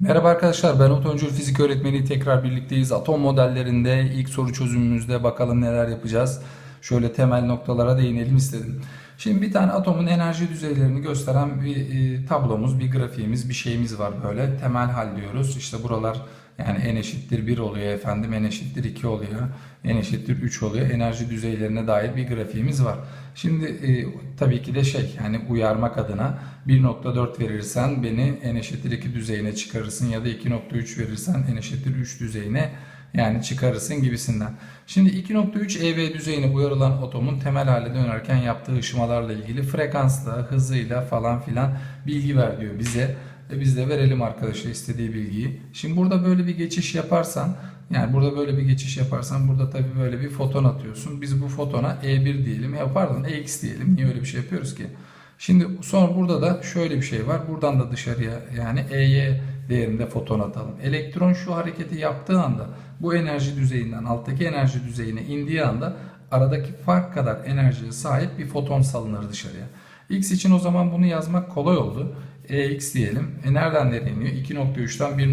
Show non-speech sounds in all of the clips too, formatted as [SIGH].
Merhaba arkadaşlar ben Otoncul Fizik Öğretmeni tekrar birlikteyiz. Atom modellerinde ilk soru çözümümüzde bakalım neler yapacağız. Şöyle temel noktalara değinelim istedim. Şimdi bir tane atomun enerji düzeylerini gösteren bir e, tablomuz, bir grafiğimiz, bir şeyimiz var böyle. Temel hal diyoruz. İşte buralar yani n eşittir 1 oluyor efendim, n eşittir 2 oluyor, n eşittir 3 oluyor. Enerji düzeylerine dair bir grafiğimiz var. Şimdi e, tabii ki de şey yani uyarmak adına 1.4 verirsen beni n eşittir 2 düzeyine çıkarırsın ya da 2.3 verirsen n eşittir 3 düzeyine yani çıkarırsın gibisinden. Şimdi 2.3 eV düzeyine uyarılan atomun temel hale dönerken yaptığı ışımalarla ilgili frekansla, hızıyla falan filan bilgi ver diyor bize. E biz de verelim arkadaşa istediği bilgiyi. Şimdi burada böyle bir geçiş yaparsan yani burada böyle bir geçiş yaparsan burada tabii böyle bir foton atıyorsun. Biz bu fotona E1 diyelim. Ya pardon EX diyelim. Niye öyle bir şey yapıyoruz ki? Şimdi sonra burada da şöyle bir şey var. Buradan da dışarıya yani EY değerinde foton atalım. Elektron şu hareketi yaptığı anda bu enerji düzeyinden alttaki enerji düzeyine indiği anda aradaki fark kadar enerjiye sahip bir foton salınır dışarıya. X için o zaman bunu yazmak kolay oldu. EX diyelim. E nereden nereye iniyor? 2.3'ten 1.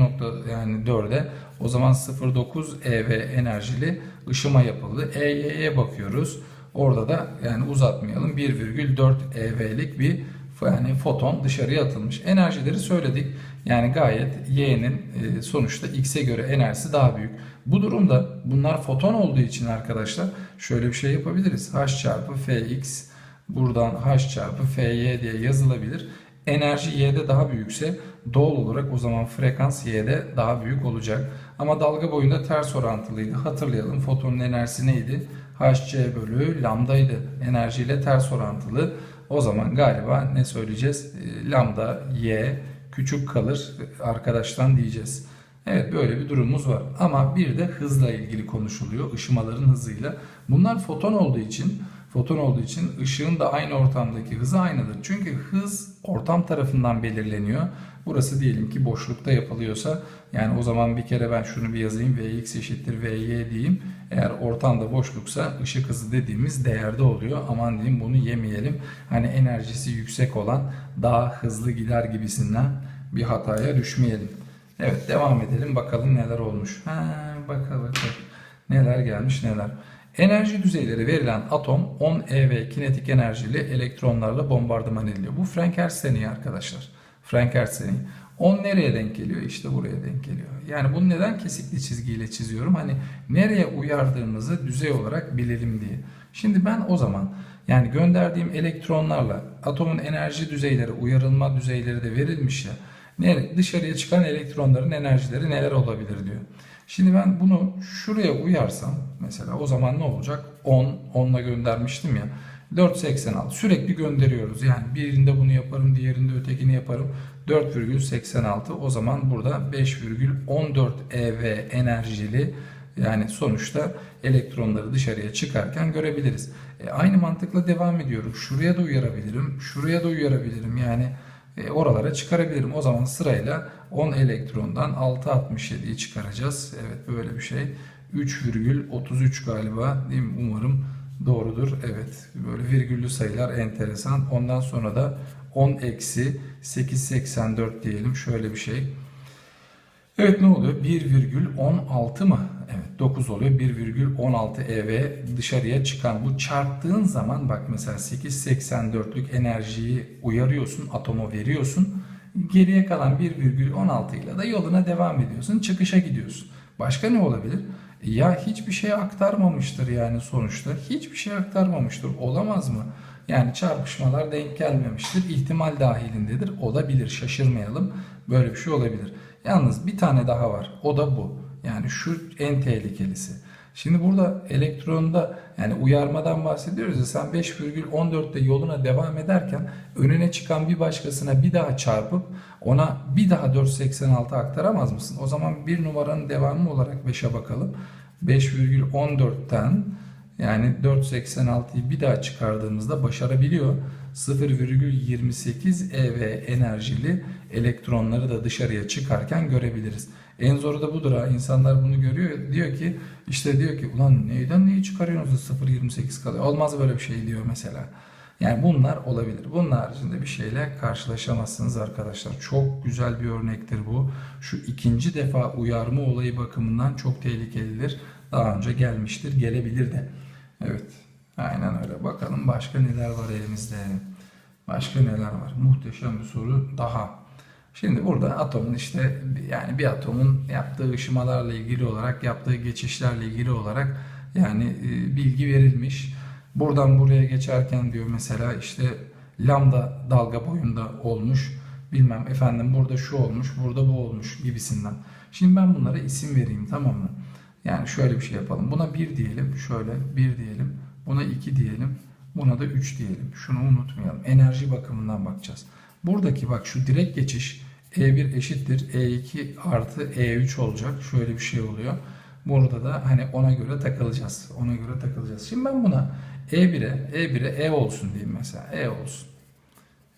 yani 4'e. O zaman 0.9 eV enerjili ışıma yapıldı. EY'ye bakıyoruz. Orada da yani uzatmayalım 1,4 EV'lik bir yani foton dışarıya atılmış. Enerjileri söyledik. Yani gayet Y'nin e, sonuçta X'e göre enerjisi daha büyük. Bu durumda bunlar foton olduğu için arkadaşlar şöyle bir şey yapabiliriz. H çarpı Fx buradan H çarpı Fy diye yazılabilir. Enerji Y'de daha büyükse doğal olarak o zaman frekans Y'de daha büyük olacak. Ama dalga boyunda ters orantılıydı. Hatırlayalım fotonun enerjisi neydi? Hc bölü lambdaydı. Enerjiyle ters orantılı. O zaman galiba ne söyleyeceğiz? E, lambda y küçük kalır arkadaştan diyeceğiz. Evet böyle bir durumumuz var. Ama bir de hızla ilgili konuşuluyor. Işımaların hızıyla. Bunlar foton olduğu için foton olduğu için ışığın da aynı ortamdaki hızı aynıdır. Çünkü hız ortam tarafından belirleniyor. Burası diyelim ki boşlukta yapılıyorsa yani o zaman bir kere ben şunu bir yazayım. Vx eşittir Vy diyeyim. Eğer ortamda boşluksa ışık hızı dediğimiz değerde oluyor. Aman diyeyim bunu yemeyelim. Hani enerjisi yüksek olan daha hızlı gider gibisinden bir hataya düşmeyelim. Evet devam edelim bakalım neler olmuş. Ha, bakalım bakalım. Neler gelmiş neler. Enerji düzeyleri verilen atom 10 eV kinetik enerjili elektronlarla bombardıman ediliyor. Bu Frank Hertz deneyi arkadaşlar. Frank Hertz deneyi. 10 nereye denk geliyor? İşte buraya denk geliyor. Yani bunu neden kesikli çizgiyle çiziyorum? Hani nereye uyardığımızı düzey olarak bilelim diye. Şimdi ben o zaman yani gönderdiğim elektronlarla atomun enerji düzeyleri, uyarılma düzeyleri de verilmiş ya. Nereye? Dışarıya çıkan elektronların enerjileri neler olabilir diyor. Şimdi ben bunu şuraya uyarsam mesela o zaman ne olacak? 10, 10'la göndermiştim ya. 4.86 sürekli gönderiyoruz. Yani birinde bunu yaparım, diğerinde ötekini yaparım. 4,86 o zaman burada 5,14 eV enerjili yani sonuçta elektronları dışarıya çıkarken görebiliriz. E, aynı mantıkla devam ediyorum. Şuraya da uyarabilirim, şuraya da uyarabilirim. Yani e, oralara çıkarabilirim. O zaman sırayla 10 elektrondan 6.67'yi çıkaracağız. Evet böyle bir şey. 3,33 galiba değil mi? Umarım doğrudur. Evet böyle virgüllü sayılar enteresan. Ondan sonra da 10 eksi 8.84 diyelim. Şöyle bir şey. Evet ne oluyor? 1,16 mı? Evet 9 oluyor. 1,16 ev dışarıya çıkan bu çarptığın zaman bak mesela 8.84'lük enerjiyi uyarıyorsun, atomu veriyorsun. Geriye kalan 1,16 ile de yoluna devam ediyorsun. Çıkışa gidiyorsun. Başka ne olabilir? Ya hiçbir şey aktarmamıştır yani sonuçta. Hiçbir şey aktarmamıştır. Olamaz mı? Yani çarpışmalar denk gelmemiştir. İhtimal dahilindedir. Olabilir. Şaşırmayalım. Böyle bir şey olabilir. Yalnız bir tane daha var. O da bu. Yani şu en tehlikelisi. Şimdi burada elektronda yani uyarmadan bahsediyoruz ya sen 5,14'te yoluna devam ederken önüne çıkan bir başkasına bir daha çarpıp ona bir daha 4,86 aktaramaz mısın? O zaman bir numaranın devamı olarak 5'e bakalım. 5,14'ten yani 4.86'yı bir daha çıkardığımızda başarabiliyor. 0,28 eV enerjili elektronları da dışarıya çıkarken görebiliriz. En zoru da budur ha. İnsanlar bunu görüyor. Diyor ki işte diyor ki ulan neyden neyi çıkarıyorsunuz da 0.28 kalıyor. Olmaz böyle bir şey diyor mesela. Yani bunlar olabilir. Bunun haricinde bir şeyle karşılaşamazsınız arkadaşlar. Çok güzel bir örnektir bu. Şu ikinci defa uyarma olayı bakımından çok tehlikelidir. Daha önce gelmiştir, gelebilir de. Evet, aynen öyle. Bakalım başka neler var elimizde. Başka neler var? Muhteşem bir soru daha. Şimdi burada atomun işte yani bir atomun yaptığı ışımalarla ilgili olarak, yaptığı geçişlerle ilgili olarak yani e, bilgi verilmiş. Buradan buraya geçerken diyor mesela işte lambda dalga boyunda olmuş. Bilmem efendim burada şu olmuş, burada bu olmuş gibisinden. Şimdi ben bunlara isim vereyim tamam mı? Yani şöyle bir şey yapalım. Buna 1 diyelim. Şöyle 1 diyelim. Buna 2 diyelim. Buna da 3 diyelim. Şunu unutmayalım. Enerji bakımından bakacağız. Buradaki bak şu direkt geçiş E1 eşittir E2 artı E3 olacak. Şöyle bir şey oluyor. Burada da hani ona göre takılacağız. Ona göre takılacağız. Şimdi ben buna E1'e E1'e E olsun diyeyim mesela. E olsun.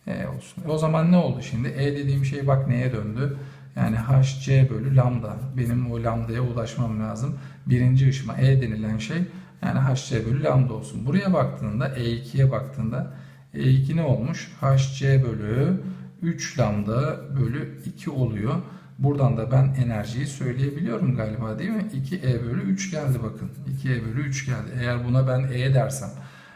E olsun. E o zaman ne oldu şimdi? E dediğim şey bak neye döndü? Yani HC bölü lambda. Benim o lambdaya ulaşmam lazım. Birinci ışıma E denilen şey yani HC bölü lambda olsun. Buraya baktığında E2'ye baktığında E2 ne olmuş? HC bölü 3 lambda bölü 2 oluyor. Buradan da ben enerjiyi söyleyebiliyorum galiba değil mi? 2E bölü 3 geldi bakın. 2E bölü 3 geldi. Eğer buna ben E dersem.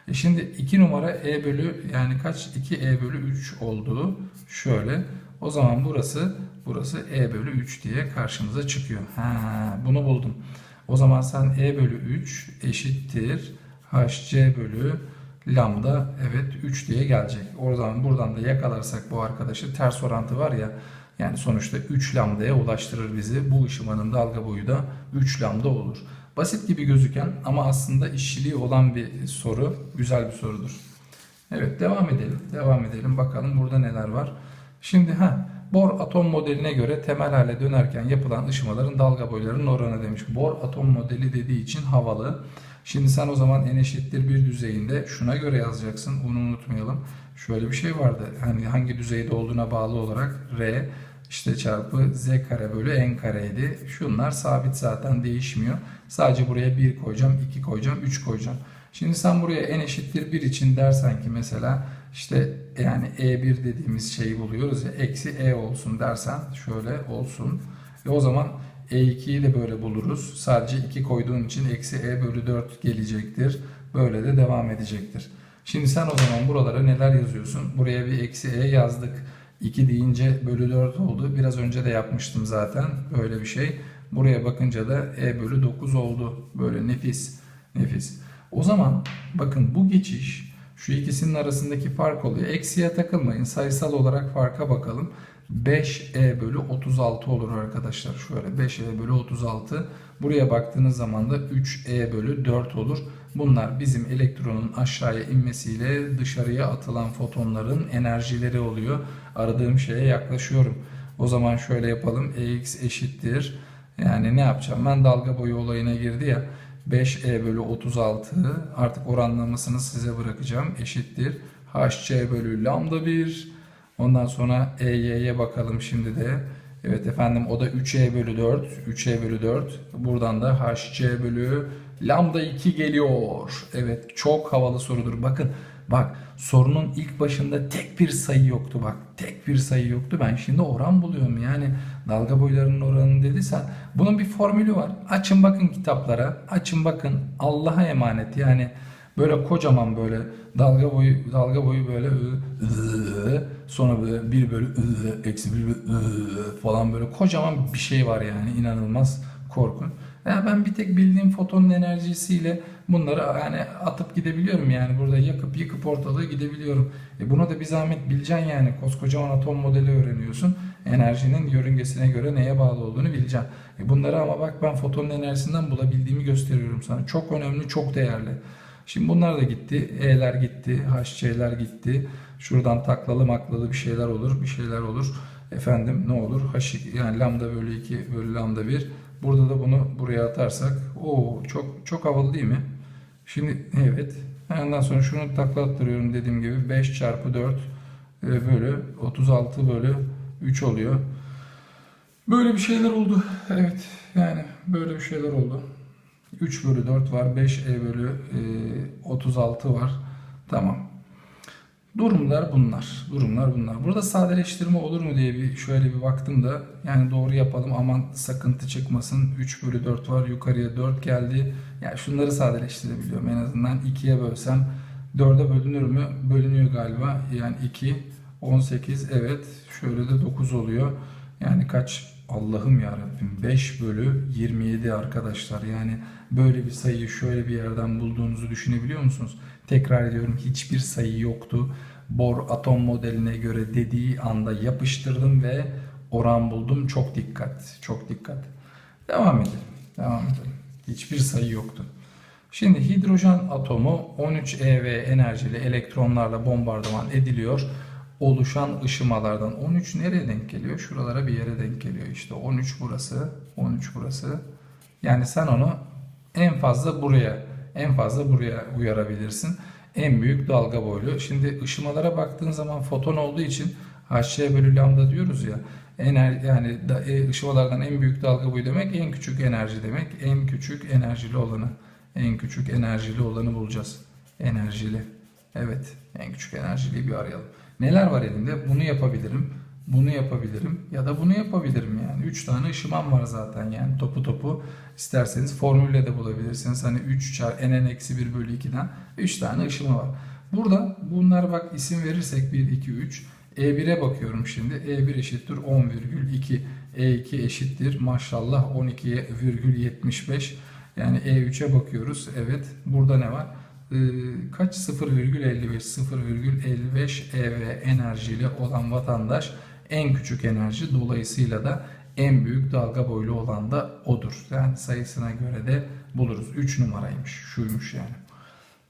E şimdi 2 numara E bölü yani kaç? 2E bölü 3 olduğu şöyle. O zaman burası burası E bölü 3 diye karşımıza çıkıyor. Ha, bunu buldum. O zaman sen E bölü 3 eşittir HC bölü lambda evet 3 diye gelecek. O zaman buradan da yakalarsak bu arkadaşı ters orantı var ya yani sonuçta 3 lambdaya ulaştırır bizi. Bu ışımanın dalga boyu da 3 lambda olur. Basit gibi gözüken ama aslında işçiliği olan bir soru. Güzel bir sorudur. Evet devam edelim. Devam edelim. Bakalım burada neler var. Şimdi ha Bohr atom modeline göre temel hale dönerken yapılan ışımaların dalga boylarının oranı demiş. Bohr atom modeli dediği için havalı. Şimdi sen o zaman n eşittir bir düzeyinde şuna göre yazacaksın. Bunu unutmayalım. Şöyle bir şey vardı. Hani hangi düzeyde olduğuna bağlı olarak r işte çarpı z kare bölü n kareydi. Şunlar sabit zaten değişmiyor. Sadece buraya 1 koyacağım, 2 koyacağım, 3 koyacağım. Şimdi sen buraya n eşittir 1 için dersen ki mesela işte yani e1 dediğimiz şeyi buluyoruz ya eksi e olsun dersen şöyle olsun. Ve o zaman e2'yi de böyle buluruz. Sadece 2 koyduğun için eksi e bölü 4 gelecektir. Böyle de devam edecektir. Şimdi sen o zaman buralara neler yazıyorsun? Buraya bir eksi e yazdık. 2 deyince bölü 4 oldu. Biraz önce de yapmıştım zaten böyle bir şey. Buraya bakınca da e bölü 9 oldu. Böyle nefis. Nefis. O zaman bakın bu geçiş şu ikisinin arasındaki fark oluyor. Eksiye takılmayın. Sayısal olarak farka bakalım. 5e bölü 36 olur arkadaşlar. Şöyle 5e bölü 36. Buraya baktığınız zaman da 3e bölü 4 olur. Bunlar bizim elektronun aşağıya inmesiyle dışarıya atılan fotonların enerjileri oluyor. Aradığım şeye yaklaşıyorum. O zaman şöyle yapalım. Ex eşittir. Yani ne yapacağım? Ben dalga boyu olayına girdi ya. 5e bölü 36 artık oranlamasını size bırakacağım. Eşittir. hc bölü lambda 1. Ondan sonra e'ye bakalım şimdi de. Evet efendim o da 3e bölü 4. 3e bölü 4. Buradan da hc bölü lambda 2 geliyor. Evet çok havalı sorudur. Bakın bak sorunun ilk başında tek bir sayı yoktu bak. Tek bir sayı yoktu. Ben şimdi oran buluyorum. Yani dalga boylarının oranını dediysen bunun bir formülü var. Açın bakın kitaplara. Açın bakın Allah'a emanet. Yani böyle kocaman böyle dalga boyu dalga boyu böyle sonra böyle 1 bölü eksi 1 bölü falan böyle kocaman bir şey var yani inanılmaz korkun. Ya ben bir tek bildiğim fotonun enerjisiyle bunları yani atıp gidebiliyorum yani burada yakıp yıkıp ortalığı gidebiliyorum. E buna da bir zahmet bileceksin yani koskocaman atom modeli öğreniyorsun. Enerjinin yörüngesine göre neye bağlı olduğunu bileceksin. E bunları ama bak ben fotonun enerjisinden bulabildiğimi gösteriyorum sana. Çok önemli, çok değerli. Şimdi bunlar da gitti. E'ler gitti. HC'ler gitti. Şuradan taklalı maklalı bir şeyler olur. Bir şeyler olur. Efendim ne olur? H yani lambda bölü 2 bölü lambda 1. Burada da bunu buraya atarsak o çok çok havalı değil mi? Şimdi evet. Ondan sonra şunu taklattırıyorum dediğim gibi 5 çarpı 4 e, bölü 36 bölü 3 oluyor. Böyle bir şeyler oldu. Evet yani böyle bir şeyler oldu. 3 bölü 4 var. 5 e bölü e, 36 var. Tamam. Durumlar bunlar. Durumlar bunlar. Burada sadeleştirme olur mu diye bir şöyle bir baktım da yani doğru yapalım aman sakıntı çıkmasın. 3 bölü 4 var yukarıya 4 geldi. Yani şunları sadeleştirebiliyorum en azından 2'ye bölsem 4'e bölünür mü? Bölünüyor galiba. Yani 2, 18 evet. Şöyle de 9 oluyor. Yani kaç? Allah'ım ya Rabbim 5 bölü 27 arkadaşlar. Yani böyle bir sayıyı şöyle bir yerden bulduğunuzu düşünebiliyor musunuz? Tekrar ediyorum hiçbir sayı yoktu. Bohr atom modeline göre dediği anda yapıştırdım ve oran buldum. Çok dikkat, çok dikkat. Devam edelim, devam edelim. Hiçbir sayı yoktu. Şimdi hidrojen atomu 13 eV enerjili elektronlarla bombardıman ediliyor. Oluşan ışımalardan 13 nereye denk geliyor? Şuralara bir yere denk geliyor. İşte 13 burası, 13 burası. Yani sen onu en fazla buraya, en fazla buraya uyarabilirsin. En büyük dalga boylu. Şimdi ışımalara baktığın zaman foton olduğu için hc bölü lambda diyoruz ya. Ener, yani da, e, ışımalardan en büyük dalga boyu demek en küçük enerji demek. En küçük enerjili olanı. En küçük enerjili olanı bulacağız. Enerjili. Evet. En küçük enerjiliyi bir arayalım. Neler var elimde? Bunu yapabilirim. Bunu yapabilirim. Ya da bunu yapabilirim yani. 3 tane ışımam var zaten yani topu topu. isterseniz formülle de bulabilirsiniz. Hani 3 çar nn eksi 1 bölü 2'den 3 tane ışımı var. Burada bunlar bak isim verirsek 1, 2, 3. E1'e bakıyorum şimdi. E1 eşittir 10,2. E2 eşittir maşallah 12,75. Yani E3'e bakıyoruz. Evet. Burada ne var? Ee, kaç 0,55 0,55 EV enerjili olan vatandaş en küçük enerji dolayısıyla da en büyük dalga boylu olan da odur. Yani sayısına göre de buluruz. 3 numaraymış. Şuymuş yani.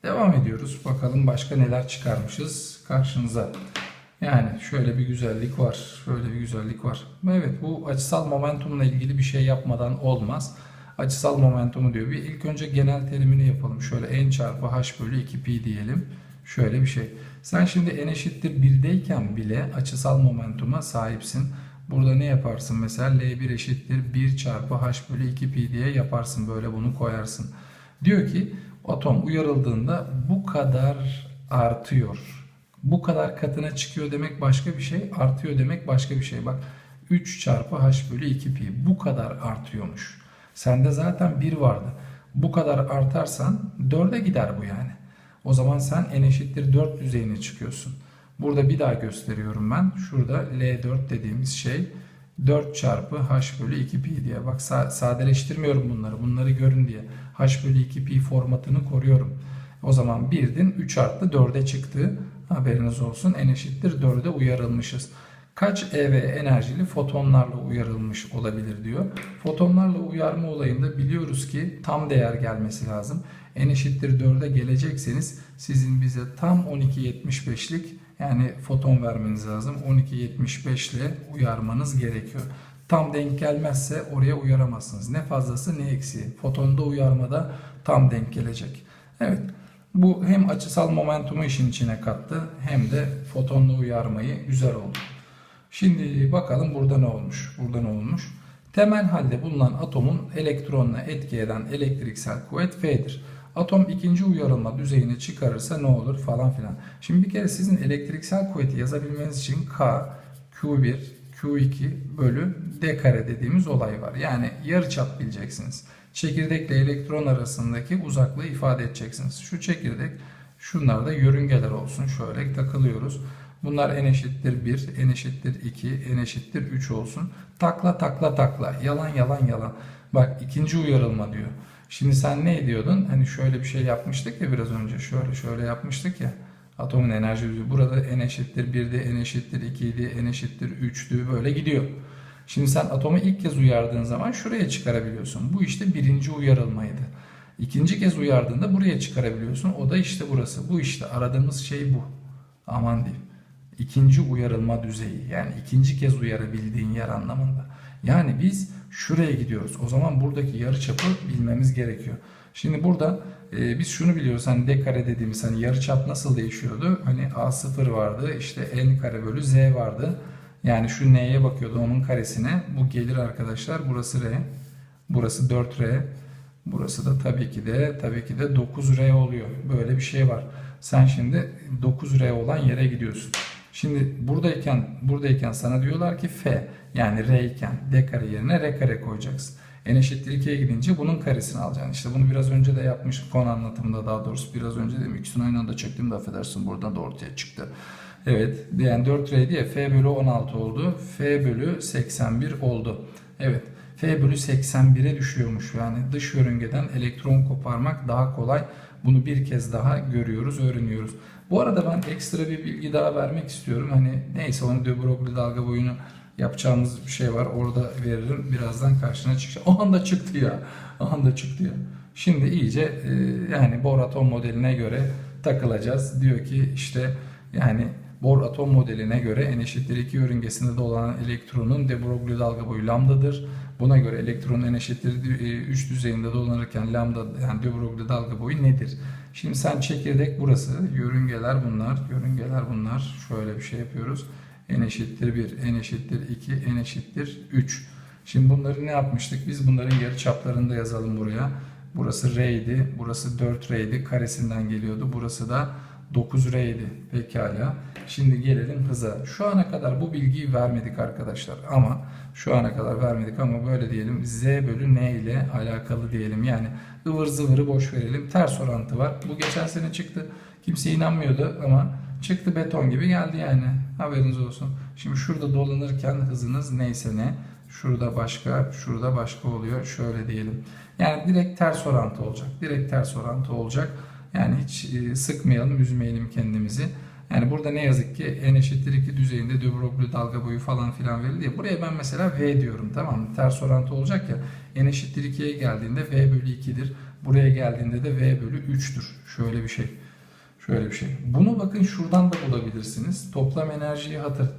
Devam ediyoruz. Bakalım başka neler çıkarmışız karşınıza. Yani şöyle bir güzellik var. Şöyle bir güzellik var. Evet bu açısal momentumla ilgili bir şey yapmadan olmaz. Açısal momentumu diyor. Bir ilk önce genel terimini yapalım. Şöyle n çarpı h bölü 2pi diyelim. Şöyle bir şey. Sen şimdi n eşittir 1'deyken bile açısal momentuma sahipsin. Burada ne yaparsın? Mesela L1 eşittir 1 çarpı h bölü 2pi diye yaparsın. Böyle bunu koyarsın. Diyor ki atom uyarıldığında bu kadar artıyor. Bu kadar katına çıkıyor demek başka bir şey. Artıyor demek başka bir şey. Bak 3 çarpı h bölü 2pi bu kadar artıyormuş. Sende zaten 1 vardı. Bu kadar artarsan 4'e gider bu yani. O zaman sen n eşittir 4 düzeyine çıkıyorsun. Burada bir daha gösteriyorum ben. Şurada L4 dediğimiz şey 4 çarpı h bölü 2pi diye. Bak sadeleştirmiyorum bunları. Bunları görün diye. h bölü 2pi formatını koruyorum. O zaman 1'din 3 arttı 4'e çıktı. Haberiniz olsun. n eşittir 4'e uyarılmışız kaç EV enerjili fotonlarla uyarılmış olabilir diyor. Fotonlarla uyarma olayında biliyoruz ki tam değer gelmesi lazım. N eşittir 4'e gelecekseniz sizin bize tam 12.75'lik yani foton vermeniz lazım. 12.75 ile uyarmanız gerekiyor. Tam denk gelmezse oraya uyaramazsınız. Ne fazlası ne eksiği. Fotonda uyarmada tam denk gelecek. Evet. Bu hem açısal momentumu işin içine kattı hem de fotonla uyarmayı güzel oldu. Şimdi bakalım burada ne olmuş? Burada ne olmuş? Temel halde bulunan atomun elektronuna etki eden elektriksel kuvvet F'dir. Atom ikinci uyarılma düzeyine çıkarırsa ne olur falan filan. Şimdi bir kere sizin elektriksel kuvveti yazabilmeniz için K, Q1, Q2 bölü D kare dediğimiz olay var. Yani yarıçap bileceksiniz. Çekirdekle elektron arasındaki uzaklığı ifade edeceksiniz. Şu çekirdek şunlar da yörüngeler olsun. Şöyle takılıyoruz. Bunlar n eşittir 1, n eşittir 2, n eşittir 3 olsun. Takla takla takla. Yalan yalan yalan. Bak ikinci uyarılma diyor. Şimdi sen ne ediyordun? Hani şöyle bir şey yapmıştık ya biraz önce. Şöyle şöyle yapmıştık ya. Atomun enerji düzeyi. Burada n eşittir 1'di, n eşittir 2 idi, n eşittir 3'tü. Böyle gidiyor. Şimdi sen atomu ilk kez uyardığın zaman şuraya çıkarabiliyorsun. Bu işte birinci uyarılmaydı. İkinci kez uyardığında buraya çıkarabiliyorsun. O da işte burası. Bu işte aradığımız şey bu. Aman diyeyim ikinci uyarılma düzeyi yani ikinci kez uyarabildiğin yer anlamında. Yani biz şuraya gidiyoruz. O zaman buradaki yarı çapı bilmemiz gerekiyor. Şimdi burada e, biz şunu biliyoruz hani d kare dediğimiz hani yarı çap nasıl değişiyordu? Hani a0 vardı işte n kare bölü z vardı. Yani şu n'ye bakıyordu onun karesine. Bu gelir arkadaşlar burası r. Burası 4r. Burası da tabii ki de tabii ki de 9R oluyor. Böyle bir şey var. Sen şimdi 9R olan yere gidiyorsun. Şimdi buradayken buradayken sana diyorlar ki F yani R iken D kare yerine R kare koyacaksın. N eşittir 2'ye gidince bunun karesini alacaksın. İşte bunu biraz önce de yapmışım konu anlatımında daha doğrusu biraz önce dedim ikisini aynı anda çektim de affedersin buradan da ortaya çıktı. Evet yani 4R diye F bölü 16 oldu. F bölü 81 oldu. Evet F bölü 81'e düşüyormuş. Yani dış yörüngeden elektron koparmak daha kolay. Bunu bir kez daha görüyoruz, öğreniyoruz. Bu arada ben ekstra bir bilgi daha vermek istiyorum. Hani neyse onu de Broglie dalga boyunu yapacağımız bir şey var. Orada veririm. Birazdan karşına çıkacak. [LAUGHS] O anda çıktı ya. O anda çıktı ya. Şimdi iyice e, yani Bohr atom modeline göre takılacağız. Diyor ki işte yani Bohr atom modeline göre n eşittir 2 yörüngesinde dolanan elektronun de Broglie dalga boyu lambdadır. Buna göre elektronun n eşittir 3 düzeyinde dolanırken lambda yani de Broglie dalga boyu nedir? Şimdi sen çekirdek burası. Yörüngeler bunlar. Yörüngeler bunlar. Şöyle bir şey yapıyoruz. n eşittir 1, n eşittir 2, n eşittir 3. Şimdi bunları ne yapmıştık? Biz bunların yarı çaplarını da yazalım buraya. Burası r idi. Burası 4r idi. Karesinden geliyordu. Burası da 9R idi. Pekala. Şimdi gelelim hıza. Şu ana kadar bu bilgiyi vermedik arkadaşlar. Ama şu ana kadar vermedik ama böyle diyelim. Z bölü N ile alakalı diyelim. Yani ıvır zıvırı boş verelim. Ters orantı var. Bu geçen sene çıktı. Kimse inanmıyordu ama çıktı beton gibi geldi yani. Haberiniz olsun. Şimdi şurada dolanırken hızınız neyse ne. Şurada başka, şurada başka oluyor. Şöyle diyelim. Yani direkt ters orantı olacak. Direkt ters orantı olacak. Yani hiç e, sıkmayalım, üzmeyelim kendimizi. Yani burada ne yazık ki n eşittir 2 düzeyinde de dalga boyu falan filan verildi ya. Buraya ben mesela V diyorum tamam mı? Ters orantı olacak ya. n eşittir 2'ye geldiğinde V bölü 2'dir. Buraya geldiğinde de V bölü 3'tür. Şöyle bir şey. Şöyle bir şey. Bunu bakın şuradan da bulabilirsiniz. Toplam enerjiyi hatır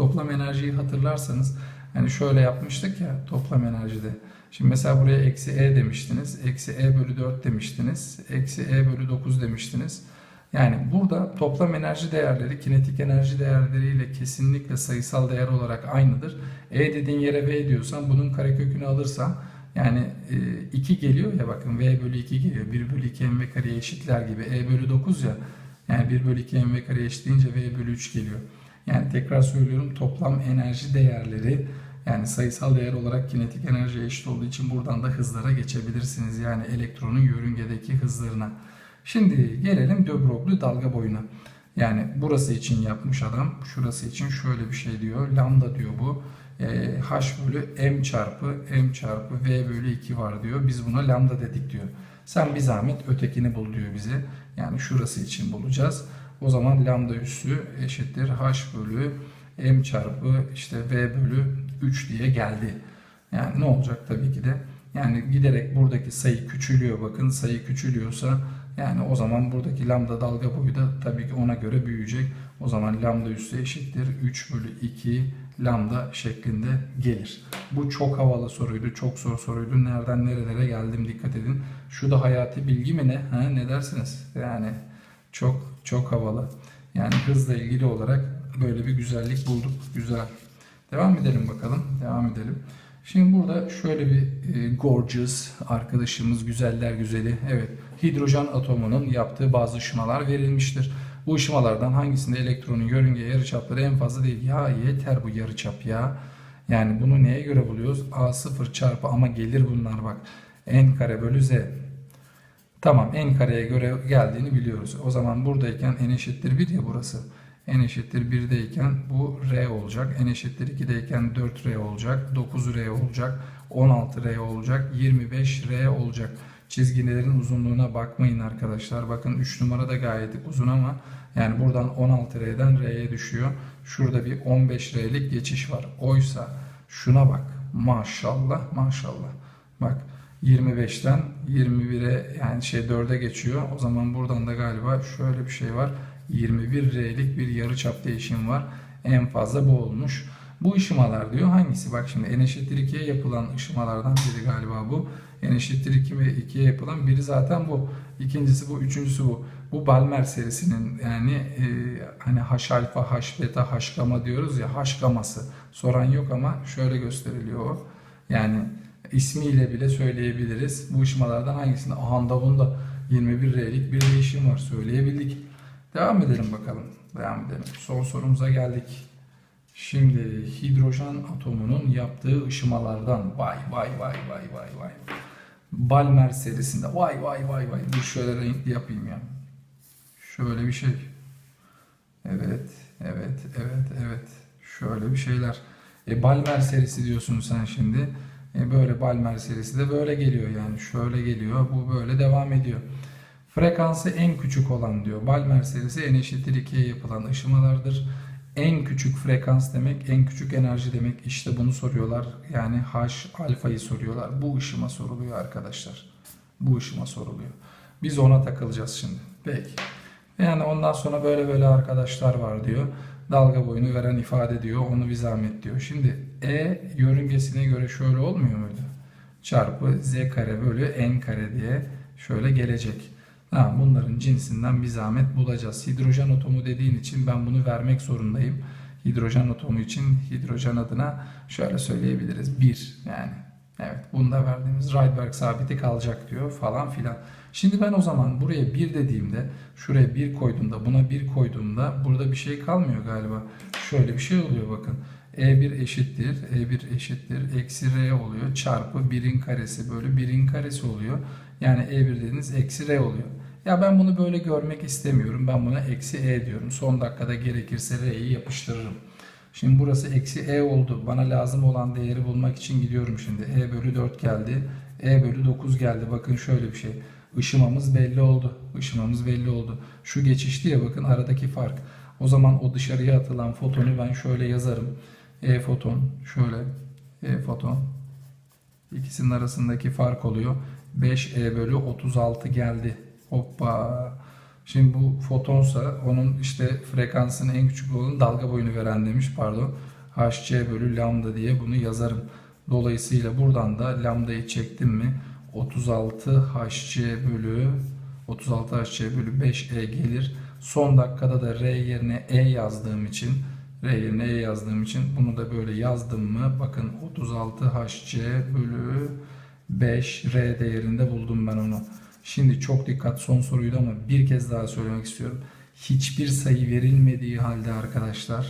toplam enerjiyi hatırlarsanız yani şöyle yapmıştık ya toplam enerjide. Şimdi mesela buraya eksi e demiştiniz. Eksi e bölü 4 demiştiniz. Eksi e bölü 9 demiştiniz. Yani burada toplam enerji değerleri kinetik enerji değerleriyle kesinlikle sayısal değer olarak aynıdır. E dediğin yere V diyorsan bunun karekökünü alırsan yani 2 geliyor ya bakın V bölü 2 geliyor. 1 bölü 2 mv kareye eşitler gibi. E bölü 9 ya. Yani 1 bölü 2 mv kareye eşitleyince V bölü 3 geliyor. Yani tekrar söylüyorum toplam enerji değerleri yani sayısal değer olarak kinetik enerjiye eşit olduğu için buradan da hızlara geçebilirsiniz. Yani elektronun yörüngedeki hızlarına. Şimdi gelelim de Broglie dalga boyuna. Yani burası için yapmış adam. Şurası için şöyle bir şey diyor. Lambda diyor bu. E, H bölü M çarpı M çarpı V bölü 2 var diyor. Biz buna lambda dedik diyor. Sen bir zahmet ötekini bul diyor bize. Yani şurası için bulacağız. O zaman lambda üssü eşittir H bölü M çarpı işte V bölü 3 diye geldi. Yani ne olacak tabii ki de. Yani giderek buradaki sayı küçülüyor. Bakın sayı küçülüyorsa yani o zaman buradaki lambda dalga boyu da tabii ki ona göre büyüyecek. O zaman lambda üssü eşittir 3 bölü 2 lambda şeklinde gelir. Bu çok havalı soruydu. Çok zor soruydu. Nereden nerelere geldim dikkat edin. Şu da hayati bilgi mi ne? Ha, ne dersiniz? Yani çok çok havalı. Yani hızla ilgili olarak böyle bir güzellik bulduk. Güzel. Devam edelim bakalım. Devam edelim. Şimdi burada şöyle bir e, gorgeous arkadaşımız güzeller güzeli. Evet hidrojen atomunun yaptığı bazı ışımalar verilmiştir. Bu ışımalardan hangisinde elektronun yörünge yarıçapları en fazla değil? Ya yeter bu yarıçap ya. Yani bunu neye göre buluyoruz? A0 çarpı ama gelir bunlar bak. N kare bölü Z. Tamam n kareye göre geldiğini biliyoruz. O zaman buradayken n eşittir 1 ya burası n eşittir 1'deyken bu r olacak. n eşittir 2'deyken 4r olacak. 9r olacak. 16r olacak. 25r olacak. Çizgilerin uzunluğuna bakmayın arkadaşlar. Bakın 3 numara da gayet uzun ama yani buradan 16r'den r'ye düşüyor. Şurada bir 15r'lik geçiş var. Oysa şuna bak. Maşallah maşallah. Bak 25'ten 21'e yani şey 4'e geçiyor. O zaman buradan da galiba şöyle bir şey var. 21R'lik bir yarıçap değişim var. En fazla bu olmuş. Bu ışımalar diyor hangisi? Bak şimdi n eşittir 2'ye yapılan ışımalardan biri galiba bu. n eşittir 2 ve 2'ye yapılan biri zaten bu. İkincisi bu, üçüncüsü bu. Bu Balmer serisinin yani e, hani H alfa, H beta, H gamma diyoruz ya H gaması. Soran yok ama şöyle gösteriliyor. Yani ismiyle bile söyleyebiliriz. Bu ışımalardan hangisinde? Aha bunda 21R'lik bir değişim var. Söyleyebildik. Devam edelim bakalım. Devam edelim. Son sorumuza geldik. Şimdi hidrojen atomunun yaptığı ışımalardan vay vay vay vay vay vay. Balmer serisinde vay vay vay vay. Dur şöyle renkli yapayım ya. Şöyle bir şey. Evet, evet, evet, evet. Şöyle bir şeyler. E, Balmer serisi diyorsun sen şimdi. E, böyle Balmer serisi de böyle geliyor yani. Şöyle geliyor. Bu böyle devam ediyor. Frekansı en küçük olan diyor. Balmer serisi n eşittir 2'ye yapılan ışımalardır. En küçük frekans demek, en küçük enerji demek. İşte bunu soruyorlar. Yani H alfayı soruyorlar. Bu ışıma soruluyor arkadaşlar. Bu ışıma soruluyor. Biz ona takılacağız şimdi. Peki. Yani ondan sonra böyle böyle arkadaşlar var diyor. Dalga boyunu veren ifade diyor. Onu bir zahmet diyor. Şimdi E yörüngesine göre şöyle olmuyor muydu? Çarpı z kare bölü n kare diye şöyle gelecek. Ha, bunların cinsinden bir zahmet bulacağız. Hidrojen atomu dediğin için ben bunu vermek zorundayım. Hidrojen atomu için hidrojen adına şöyle söyleyebiliriz. 1 yani. Evet bunda verdiğimiz Rydberg sabiti kalacak diyor falan filan. Şimdi ben o zaman buraya 1 dediğimde şuraya 1 koyduğumda buna 1 koyduğumda burada bir şey kalmıyor galiba. Şöyle bir şey oluyor bakın. E1 eşittir. E1 eşittir. Eksi R oluyor. Çarpı 1'in karesi bölü 1'in karesi oluyor. Yani E1 dediğiniz eksi R oluyor. Ya ben bunu böyle görmek istemiyorum. Ben buna eksi E diyorum. Son dakikada gerekirse R'yi yapıştırırım. Şimdi burası eksi E oldu. Bana lazım olan değeri bulmak için gidiyorum şimdi. E bölü 4 geldi. E bölü 9 geldi. Bakın şöyle bir şey. Işımamız belli oldu. Işımamız belli oldu. Şu geçişti ya bakın aradaki fark. O zaman o dışarıya atılan fotonu ben şöyle yazarım. E foton şöyle. E foton. İkisinin arasındaki fark oluyor. 5E bölü 36 geldi. Hoppa. Şimdi bu fotonsa onun işte frekansının en küçük olanı dalga boyunu veren demiş pardon. Hc bölü lambda diye bunu yazarım. Dolayısıyla buradan da lambdayı çektim mi 36 hc bölü 36 hc bölü 5e gelir. Son dakikada da r yerine e yazdığım için r yerine e yazdığım için bunu da böyle yazdım mı bakın 36 hc bölü 5 r değerinde buldum ben onu. Şimdi çok dikkat son soruydu ama bir kez daha söylemek istiyorum. Hiçbir sayı verilmediği halde arkadaşlar,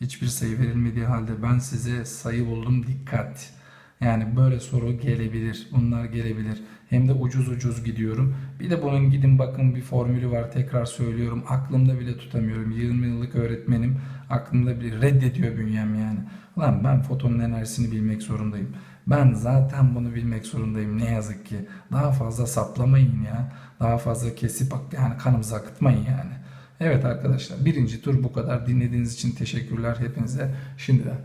hiçbir sayı verilmediği halde ben size sayı buldum dikkat. Yani böyle soru gelebilir. Bunlar gelebilir. Hem de ucuz ucuz gidiyorum. Bir de bunun gidin bakın bir formülü var. Tekrar söylüyorum. Aklımda bile tutamıyorum. 20 yıllık öğretmenim aklımda bile reddediyor bünyem yani. Ulan ben fotonun enerjisini bilmek zorundayım. Ben zaten bunu bilmek zorundayım ne yazık ki. Daha fazla saplamayın ya. Daha fazla kesip yani kanımızı akıtmayın yani. Evet arkadaşlar birinci tur bu kadar. Dinlediğiniz için teşekkürler hepinize şimdiden.